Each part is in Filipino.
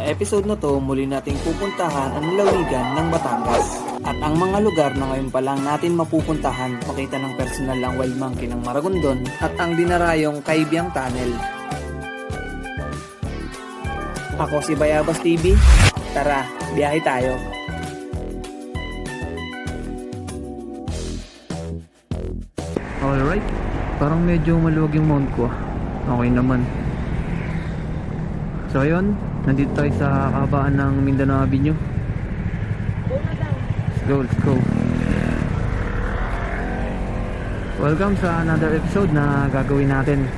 Sa episode na to, muli nating pupuntahan ang lalawigan ng Batangas. At ang mga lugar na ngayon pa lang natin mapupuntahan, makita ng personal ang wild monkey ng Maragondon at ang dinarayong Kaibiyang Tunnel. Ako si Bayabas TV. Tara, biyahe tayo. Alright, parang medyo maluwag yung mount ko. Okay naman. So ayun, nandito tayo sa kabaan ng Mindanao Avenue. Let's go, let's go. Welcome sa another episode na gagawin natin.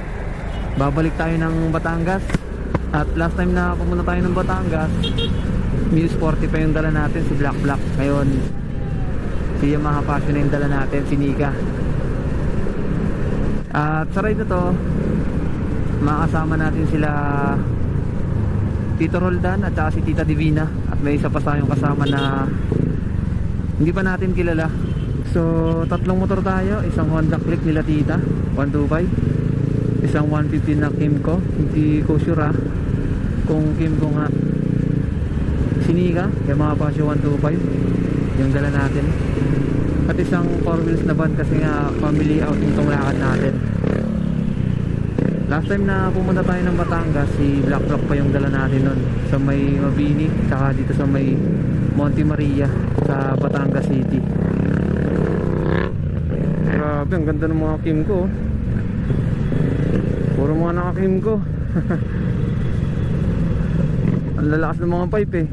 Babalik tayo ng Batangas. At last time na pumunta tayo ng Batangas, Muse 40 pa yung dala natin, si Black Black. Ngayon, si Yamaha Passion na yung dala natin, si Nika. At sa ride na to, makasama natin sila Tito Roldan at si Tita Divina. At may isa pa tayong kasama na hindi pa natin kilala. So tatlong motor tayo. Isang Honda Click nila Tita. 125 isang 150 na Kimco hindi ko sure ah kung Kimco nga Sinika Yamaha Pasio 125 yung dala natin. At isang 4 wheels na van kasi nga family outing tong lakad natin Last time na pumunta tayo ng Batangas, si Black Rock pa yung dala natin nun. Sa may Mabini, saka dito sa may Monte Maria sa Batangas City. Grabe, ang ganda ng mga Kim ko. oh. Puro mga naka-Kim ko. ang lalakas ng mga pipe eh.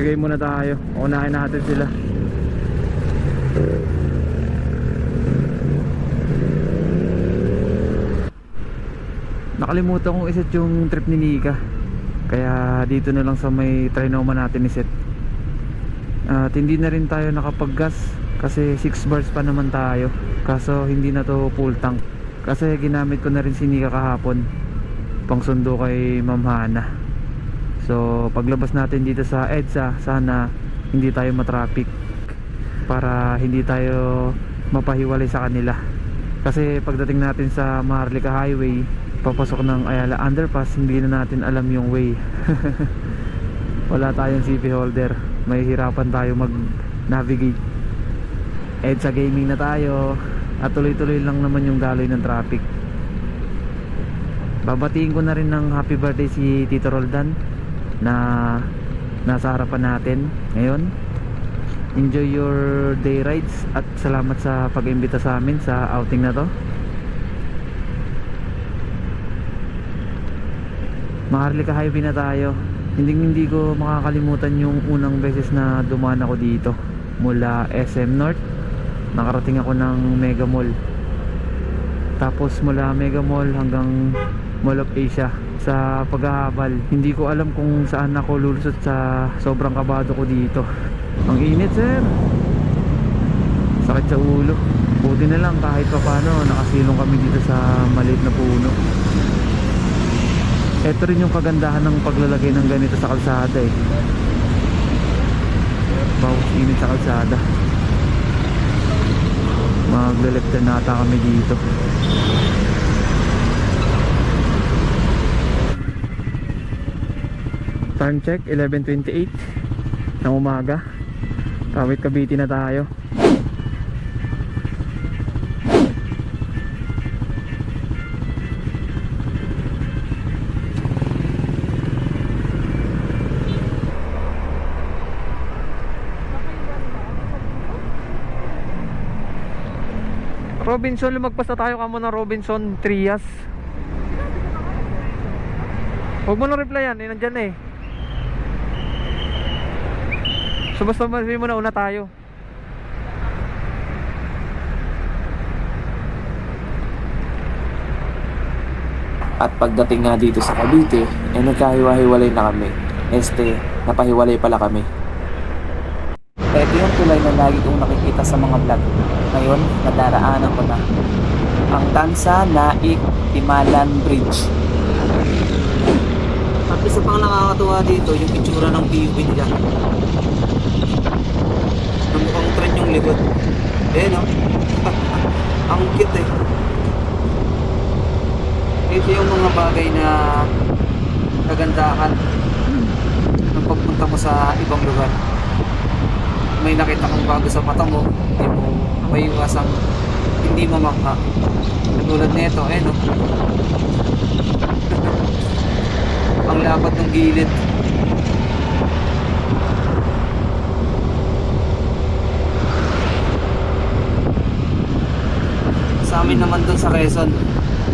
Bigay muna tayo. Unahin natin sila. Nakalimutan kong iset yung trip ni Nika. Kaya dito na lang sa may trinoma natin iset. At hindi na rin tayo nakapaggas kasi 6 bars pa naman tayo. Kaso hindi na to full tank. Kasi ginamit ko na rin si Nika kahapon. Pang sundo kay Ma'am Hana. So paglabas natin dito sa EDSA sana hindi tayo matraffic para hindi tayo mapahiwalay sa kanila. Kasi pagdating natin sa Maharlika Highway papasok ng Ayala Underpass hindi na natin alam yung way. Wala tayong CP holder. May hirapan tayo mag navigate EDSA gaming na tayo. At tuloy-tuloy lang naman yung daloy ng traffic. Babatiin ko na rin ng happy birthday si Tito Roldan na nasa harapan natin ngayon. Enjoy your day rides at salamat sa pag-imbita sa amin sa outing na to. Maharlika Highway na tayo. Hindi hindi ko makakalimutan yung unang beses na dumaan ako dito mula SM North. Nakarating ako ng Mega Mall. Tapos mula Mega Mall hanggang Mall of Asia sa paghahabal hindi ko alam kung saan ako lulusot sa sobrang kabado ko dito. Ang init sir. Sakit sa ulo. Buti na lang kahit pa paano nakasilong kami dito sa maliit na puno. Ito rin yung kagandahan ng paglalagay ng ganito sa kalsada eh. Bawas init sa kalsada. Magle-left turn nata kami dito Time check 11.28 ng umaga. Kawit Cavite na tayo. Robinson, lumagpas na tayo. Kamo ng Robinson Trias. Huwag mo na replyan, eh, nandyan na eh So basta sabihin mo na una tayo. At pagdating nga dito sa Cavite, eh nagkahiwa-hiwalay na kami. Este, napahiwalay pala kami. Ito yung tulay na lagi kong nakikita sa mga vlog. Ngayon, nadaraanan ko na. ang Tansa Naik Timalan Bridge. At isa pang nakakatuwa dito, yung itsura ng PUV nila. Na yung likod. Eh, no? Ang cute eh. Ito yung mga bagay na kagandahan ng pagpunta mo sa ibang lugar. May nakita kang bago sa mata mo, hindi mo may iwasang hindi mo mangha. Katulad nito, eh no? ang lapad ng gilid. Sa amin naman dun sa Quezon,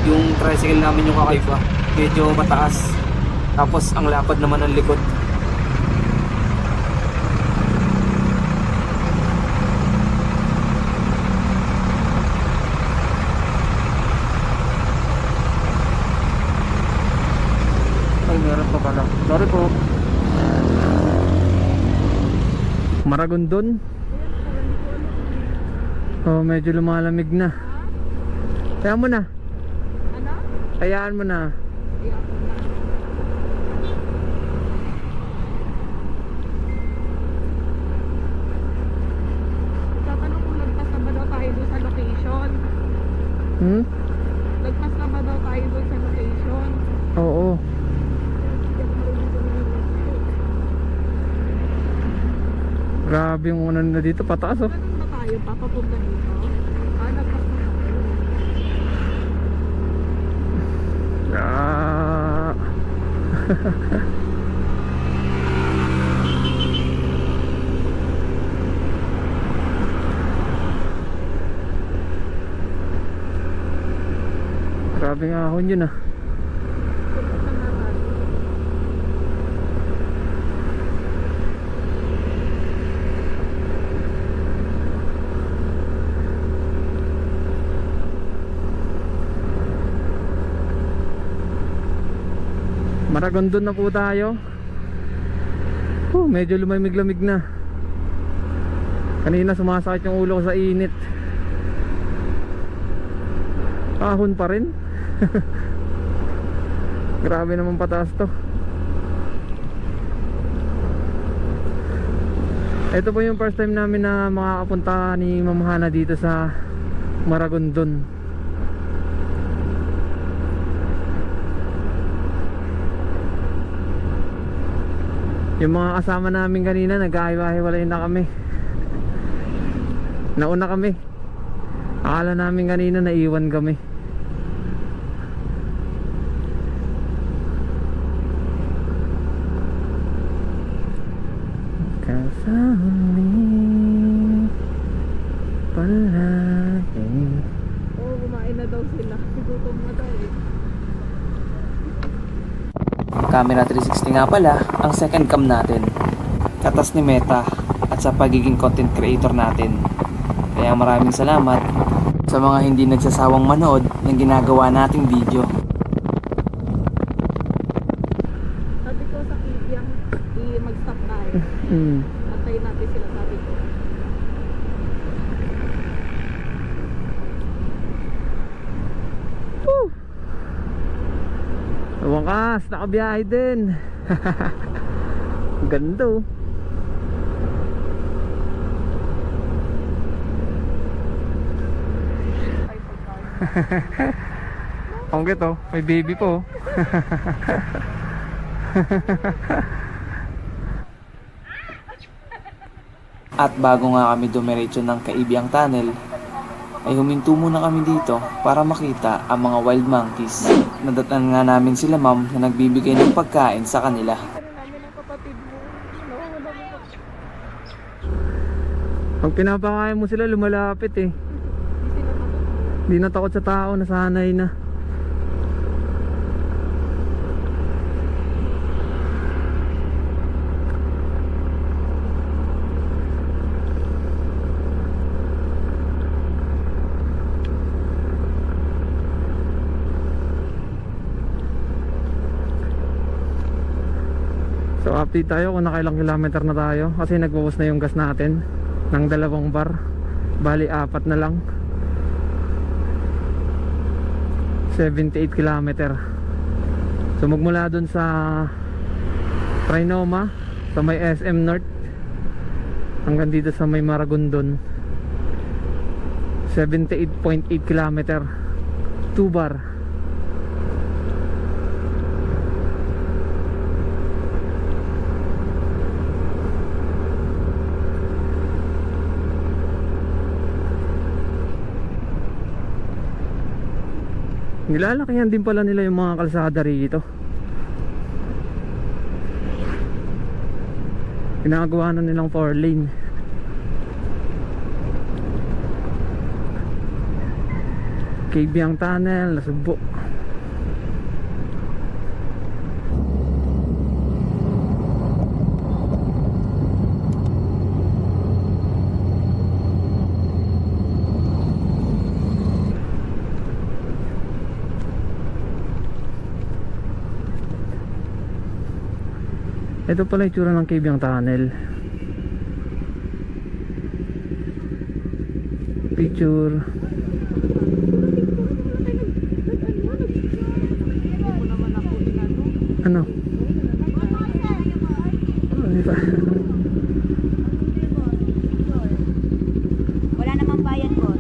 yung tricycle namin yung kakaiba, medyo mataas. Tapos ang lapad naman ng likod. Ay, meron pa pala. Sorry po. Maragondon. Oh, medyo lumalamig na. Kaya mo na. Ano? Hayaan mo na. Tatanong kung nagpas na ba daw tayo doon sa location. Hmm? Nagpas na ba daw tayo doon sa location. Oo. Grabe yung ano na dito, pataas oh. Ganun ba tayo papapunta dito? Ah, nagpas na tayo. Ah. Grabe nga ahon yun ah. Maragondon na po tayo. Oh, medyo lumamig-lamig na. Kanina sumasakit yung ulo ko sa init. Ahon pa rin. Grabe naman pataas to. Ito po yung first time namin na makakapunta ni Ma'am Hana dito sa Maragondon. Yung mga kasama namin kanina nagkahiwa-hiwalay na kami. Nauna kami. Akala namin kanina naiwan kami. Kasama palagi. Oo, kumain na daw sila. Sigutom na daw eh. Camera 360 nga pala ang second cam natin. Katas ni Meta at sa pagiging content creator natin. Kaya maraming salamat sa mga hindi nagsasawang manood ng ginagawa nating video. Sabi ko sa Kibyang, mag-stop tayo. Mm. Antayin natin sila sabi ko. Wakas, nakabiyahe din. Ganda oh. Ang oh, may baby po. At bago nga kami dumiretso ng Kaibiyang Tunnel, ay huminto muna kami dito para makita ang mga wild monkeys. Nadatan nga namin sila ma'am na nagbibigay ng pagkain sa kanila. Pag pinapakain mo sila, lumalapit eh. Hindi na takot sa tao, nasanay na. So update tayo kung nakailang kilometer na tayo Kasi nagbubuos na yung gas natin Ng dalawang bar. Bali apat na lang. 78 kilometer. So magmula dun sa Trinoma sa may SM North hanggang dito sa may Maragondon. 78.8 kilometer. 2 bar Nilalakihan din pala nila yung mga kalsada rito. Ginagawa na nilang 4 lane. Kabyang Tunnel, Nasubo. Ito pala yung tsura ng Kabyang Tunnel. Picture. Ano? Ano ba? Wala namang bayad po.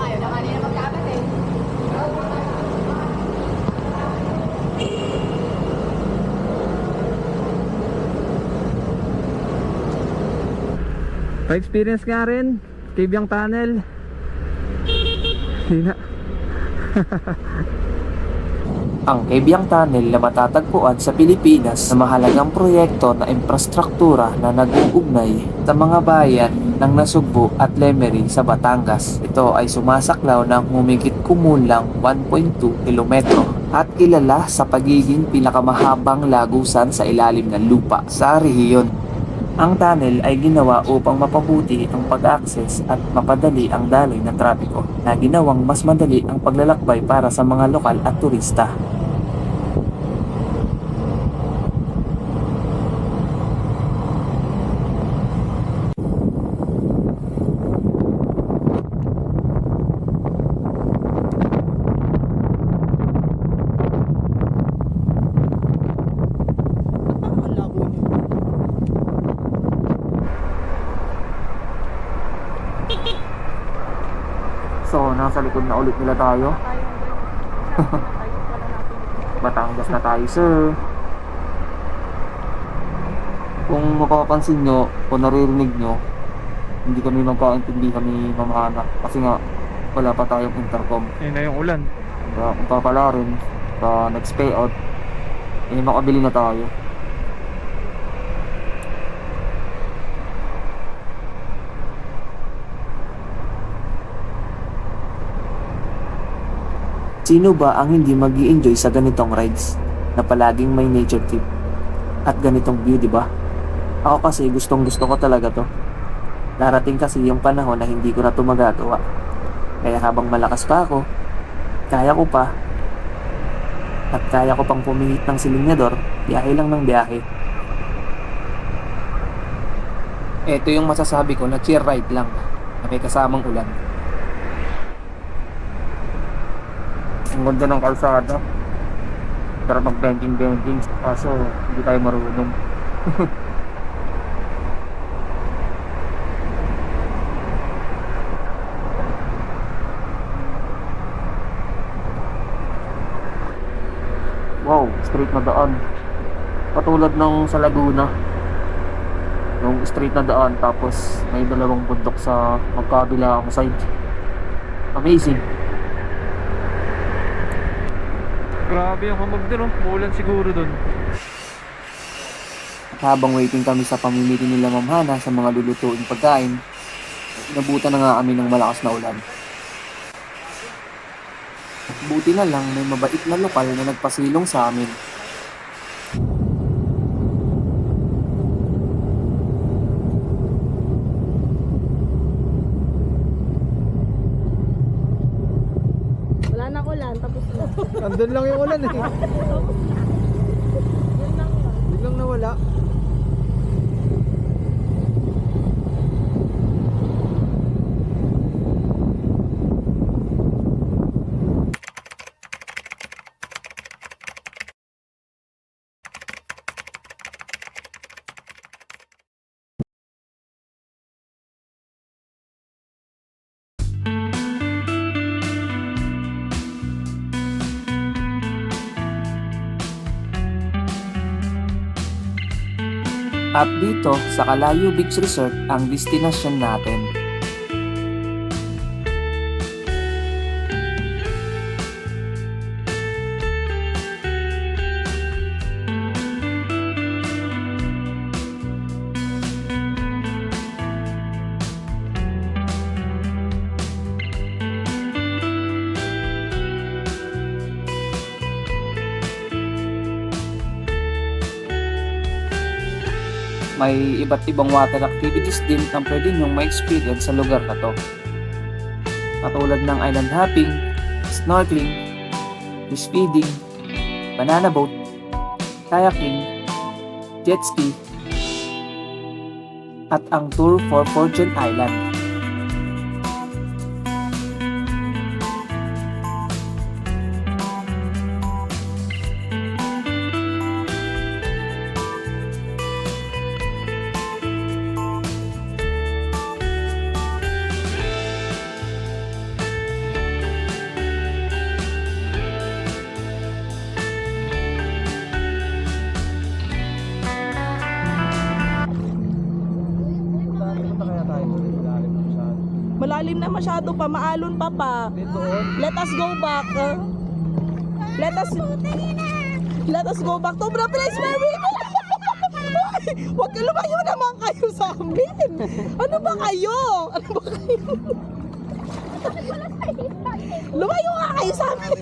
Ayaw na kanina magkapat eh. Pa-experience nga rin. Kabyang Tunnel. Hindi. Ang Kebyang Tunnel na matatagpuan sa Pilipinas na mahalagang proyekto na infrastruktura na nag-uugnay sa mga bayan ng Nasugbu at Lemery sa Batangas. Ito ay sumasaklaw ng humigit kumulang 1.2 kilometro at kilala sa pagiging pinakamahabang lagusan sa ilalim ng lupa sa rehiyon. Ang tunnel ay ginawa upang mapabuti ang pag-access at mapadali ang daloy ng trapiko na ginawang mas madali ang paglalakbay para sa mga lokal at turista. So, nasa likod na ulit nila tayo. Batangas na tayo, sir. Kung mapapansin nyo, o naririnig nyo, hindi kami magkaintindihan ni Ma'am Hana. Kasi nga, wala pa tayong intercom. Ayun na yung ulan. Kaya kung papala rin, sa next payout, eh makabili na tayo. Sino ba ang hindi mag enjoy sa ganitong rides na palaging may nature trip at ganitong view, di ba? Ako kasi gustong gusto ko talaga to. Darating kasi yung panahon na hindi ko na to magagawa. Kaya habang malakas pa ako, kaya ko pa at kaya ko pang pumihit ng silinyador, biyahe lang ng biyahe. Ito yung masasabi ko na cheer ride lang na may kasamang ulan. Ganda ng kalsada. Sarap mag banking banking kaso hindi tayo marunong. Wow, straight na daan. Katulad ng sa Laguna. Yung straight na daan tapos may dalawang bundok sa magkabila ang side. Amazing. Grabe yung hamog dun oh. Muulan siguro dun. Habang waiting kami sa pamimili nila Ma'am Hana sa mga lulutuing pagkain, nabutan na nga kami ng malakas na ulan. Buti na lang may mabait na lokal na nagpasilong sa amin. ulan, tapos na. Andun lang yung ulan eh. Biglang nawala. At dito sa Kalayo Beach Resort ang destinasyon natin. May iba't ibang water activities din ang pwede nyong ma-experience sa lugar na to. Katulad ng island hopping, snorkeling, fish feeding, banana boat, kayaking, jet ski, at ang tour for Fortune Island. Na masyado pa, maalon pa pa. Let us go back. uh. Let us Let us go back to the place where we Huwag ka lumayo naman kayo sa amin. Ano ba kayo? Ano ba kayo? lumayo nga kayo sa amin.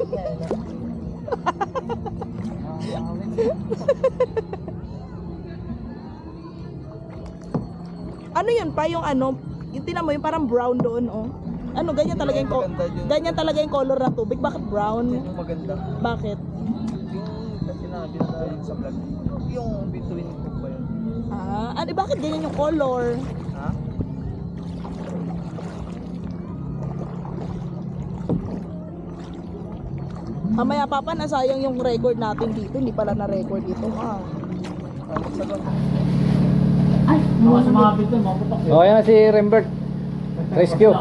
ano yun pa yung ano, yung tinan mo yung parang brown doon oh. Ano ganyan talaga yung ko- ganyan talaga yung color ng tubig. Bakit brown? Yung maganda. Bakit? Yung kasi sinabi na yun sa vlog. Yung between ko ba yun? Ah, ano bakit ganyan yung color? Ha? Mamaya papa nasayang yung record natin dito, hindi pala na record dito. Ah. Oh, yan si Rembert. Rescue.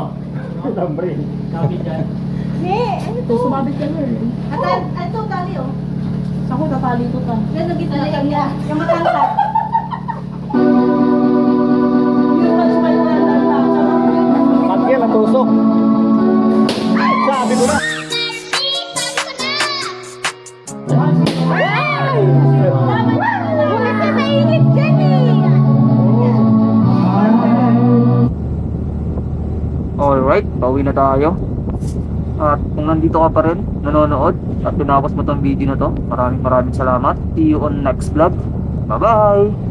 Ito sumabit ka na eh. Atan, ito tali oh. Ako tatali ko ka. Yan ang gitna yung, yung matangkad. Yun pa sumayo na lang. Pag yan, natusok. Sabi ko na. Pauwi na tayo. At kung nandito ka pa rin, nanonood, at tinapos mo tong video na to, maraming maraming salamat. See you on next vlog. Bye-bye! Sa